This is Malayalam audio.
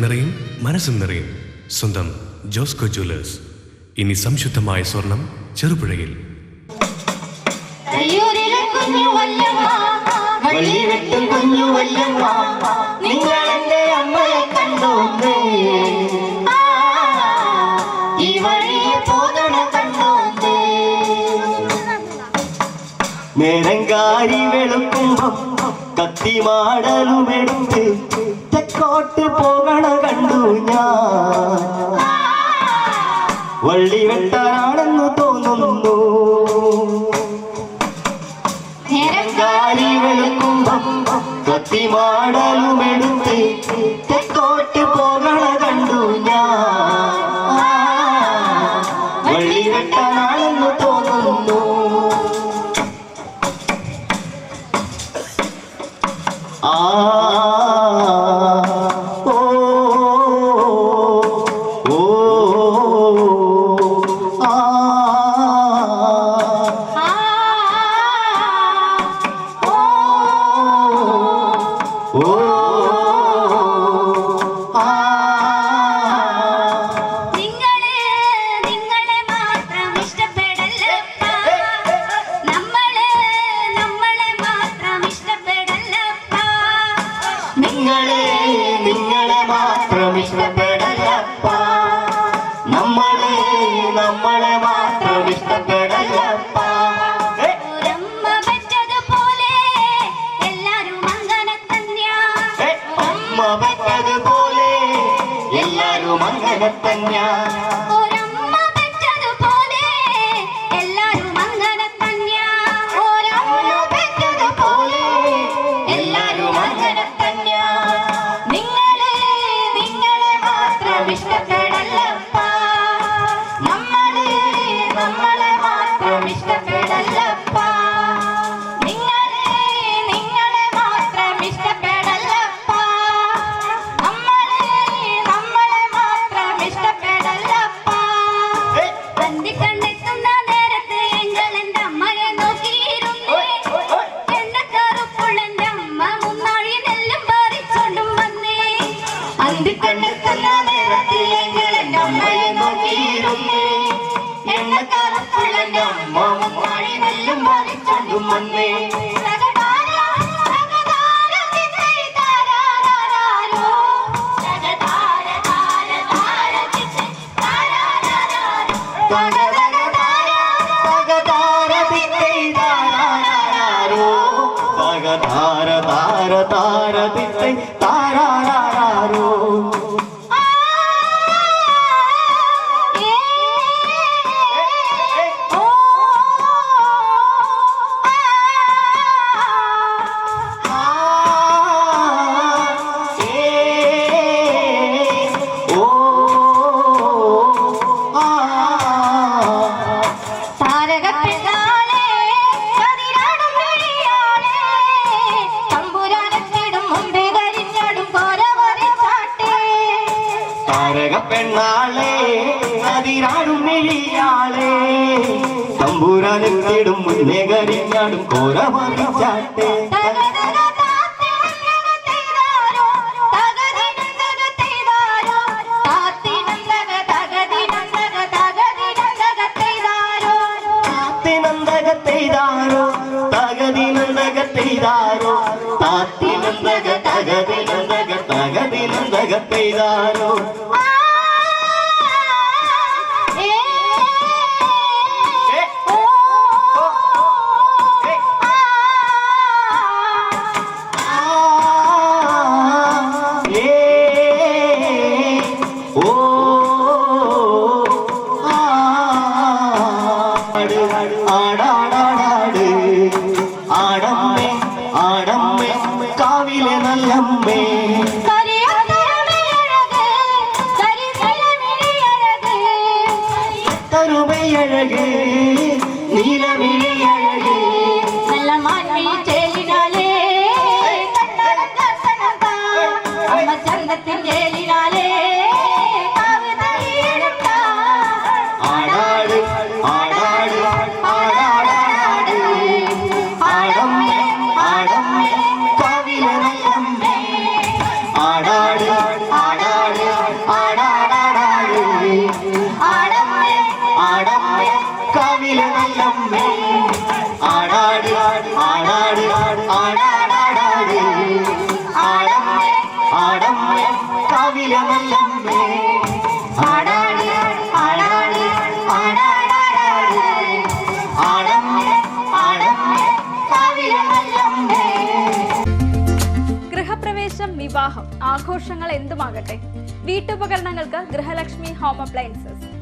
നിറയും മനസ്സും നിറയും. സ്വന്തം ജോസ്കോ ജ്വല്ലേഴ്സ്. ഇനി സംശുദ്ധമായ സ്വർണം ചെറുപുഴയിൽ. നേരങ്കാരി വെളുക്കുമ്പം കത്തിമാടലുമെടുത്ത് തെക്കോട്ട് പോകണ കണ്ടു ഞാൻ. വള്ളി വെട്ടാനാണെന്ന് തോന്നുന്നു. വെളുക്കുമ്പം കത്തിമാടലുമെടുത്ത് തെക്കോട്ട് പോകണ കണ്ടു ഞാൻ. നിങ്ങളെ നിങ്ങളെ മാത്രം ഇഷ്ടപ്പെടല്ലപ്പ നമ്മളെ നമ്മളെ മാത്രം ഇഷ്ടപ്പെടല്ലപ്പ പോലെ എല്ലാരും അങ്ങനെ തന്നെയാ. மாமமாய் வெல்லும் மாலை சொல்லும் மண்ணே தார தார தார திசை പെണ്ണാളെ അതിരാടും മെഴിയാളെ തമ്പൂരാനെത്തിടും മുന്നേ കരിഞ്ഞാടും കോര മറിച്ചാട്ടെ തകതക താത്തിനന്തകത്തെയ്താരോ, തകതിനന്തകത്തെയ്താരോ, താത്തിനന്തക തകതിനന്തക തകതിനന്തകത്തെയ്താരോ. താത്തിനന്തകത്തെയ്താരോ? തകതിനന്തകത്തെയ്താരോ அழகு நீலமிழி அழகு. நல்ல மாட்டி செல்லினாலே நம்ம சங்கத்தின் ആടാടി കവില കവില ഗൃഹപ്രവേശം വിവാഹം ആഘോഷങ്ങൾ എന്തുമാകട്ടെ? വീട്ടുപകരണങ്ങൾക്ക് ഗൃഹലക്ഷ്മി ഹോം അപ്ലയൻസസ്.